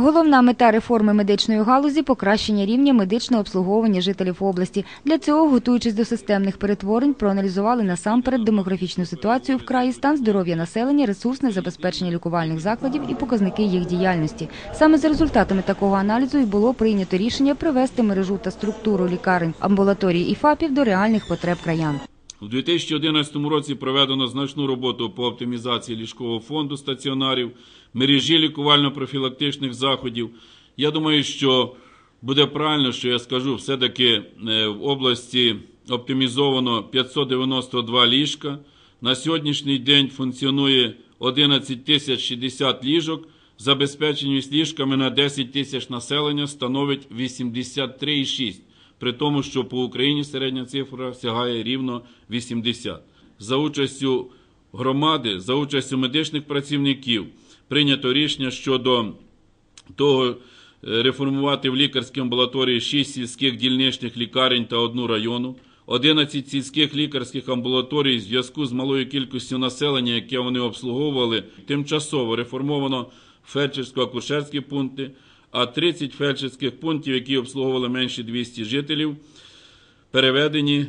Головна мета реформи медичної галузі покращення рівня медичного обслуговування жителів області. Для цього, готуючись до системних перетворень, проаналізували насамперед демографічну ситуацію в краї, стан здоров'я населення, ресурсне забезпечення лікувальних закладів і показники їх діяльності. Саме за результатами такого аналізу і було прийнято рішення привести мережу та структуру лікарень, амбулаторій і ФАПів до реальних потреб краян. У 2011 році проведено значну роботу по оптимізації ліжкового фонду стаціонарів, мережі лікувально-профілактичних заходів. Я думаю, що буде правильно, що я скажу, все-таки е, в області оптимізовано 592 ліжка. На сьогоднішній день функціонує 11 тисяч 60 ліжок. Забезпеченість ліжками на 10 тисяч населення становить 83,6 при тому, що по Україні середня цифра сягає рівно 80. За участю громади, за участю медичних працівників прийнято рішення щодо того, е, реформувати в лікарській амбулаторії 6 сільських дільничних лікарень та одну району. 11 сільських лікарських амбулаторій в зв'язку з малою кількістю населення, яке вони обслуговували, тимчасово реформовано фельдшерсько-акушерські пункти, а 30 фельдшерських пунктів, які обслуговували менше 200 жителів, переведені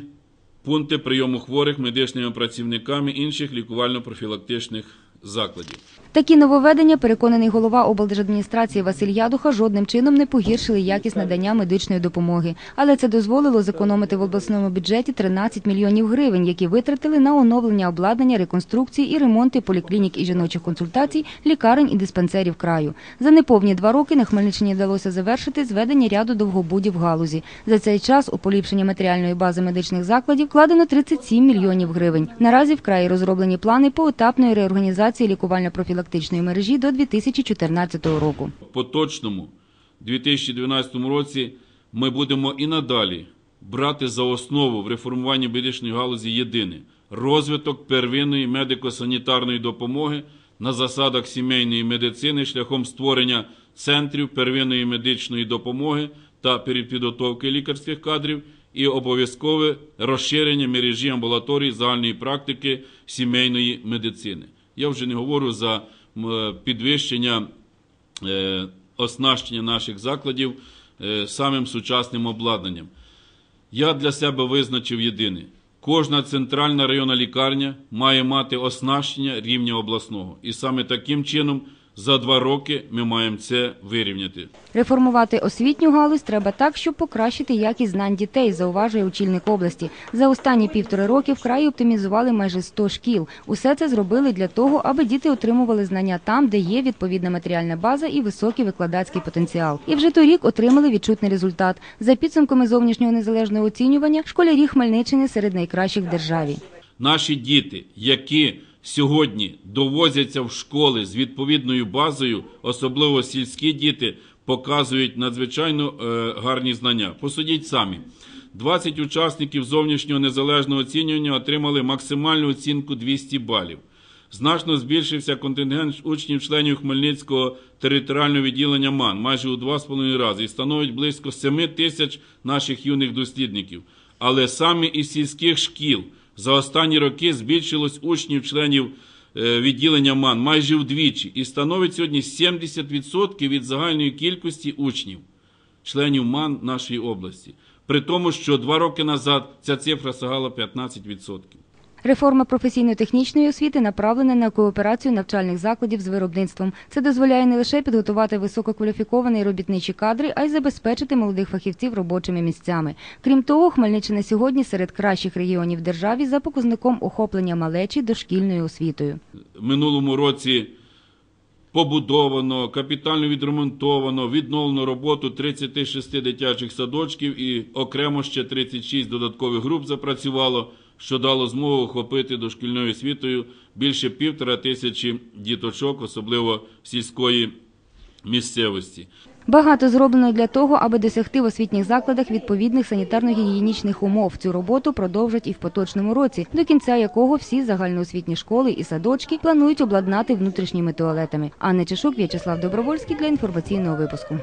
пункти прийому хворих медичними працівниками інших лікувально-профілактичних закладів. Такі нововведення, переконаний голова облдержадміністрації Василь Ядуха, жодним чином не погіршили якість надання медичної допомоги. Але це дозволило зекономити в обласному бюджеті 13 мільйонів гривень, які витратили на оновлення обладнання, реконструкції і ремонти поліклінік і жіночих консультацій, лікарень і диспансерів краю. За неповні два роки на Хмельниччині вдалося завершити зведення ряду довгобудів галузі. За цей час у поліпшення матеріальної бази медичних закладів вкладено 37 мільйонів гривень. Наразі в краї розроблені плани поетапної реорганізації лікувально-профілактичної мережі до 2014 року. Поточному 2012 році ми будемо і надалі брати за основу в реформуванні медичної галузі єдине розвиток первинної медико-санітарної допомоги на засадах сімейної медицини шляхом створення центрів первинної медичної допомоги та перепідготовки лікарських кадрів і обов'язкове розширення мережі амбулаторій загальної практики сімейної медицини. Я вже не говорю за підвищення е, оснащення наших закладів е, самим сучасним обладнанням. Я для себе визначив єдине: кожна центральна районна лікарня має мати оснащення рівня обласного. І саме таким чином за два роки ми маємо це вирівняти. Реформувати освітню галузь треба так, щоб покращити якість знань дітей, зауважує очільник області. За останні півтори роки в краї оптимізували майже 100 шкіл. Усе це зробили для того, аби діти отримували знання там, де є відповідна матеріальна база і високий викладацький потенціал. І вже торік отримали відчутний результат. За підсумками зовнішнього незалежного оцінювання, школярі Хмельниччини серед найкращих в державі. Наші діти, які сьогодні довозяться в школи з відповідною базою, особливо сільські діти, показують надзвичайно е, гарні знання. Посудіть самі. 20 учасників зовнішнього незалежного оцінювання отримали максимальну оцінку 200 балів. Значно збільшився контингент учнів-членів Хмельницького територіального відділення МАН майже у 2,5 рази і становить близько 7 тисяч наших юних дослідників. Але саме із сільських шкіл за останні роки збільшилось учнів-членів е, відділення МАН майже вдвічі і становить сьогодні 70% від загальної кількості учнів, членів МАН нашої області. При тому, що два роки назад ця цифра сягала 15%. Реформа професійно-технічної освіти направлена на кооперацію навчальних закладів з виробництвом. Це дозволяє не лише підготувати висококваліфіковані робітничі кадри, а й забезпечити молодих фахівців робочими місцями. Крім того, Хмельниччина сьогодні серед кращих регіонів державі за показником охоплення малечі дошкільною освітою. Минулому році побудовано, капітально відремонтовано, відновлено роботу 36 дитячих садочків і окремо ще 36 додаткових груп запрацювало, що дало змогу охопити дошкільною освітою більше півтора тисячі діточок, особливо сільської місцевості. Багато зроблено для того, аби досягти в освітніх закладах відповідних санітарно-гігієнічних умов. Цю роботу продовжать і в поточному році, до кінця якого всі загальноосвітні школи і садочки планують обладнати внутрішніми туалетами. Анна Чешук, В'ячеслав Добровольський для інформаційного випуску.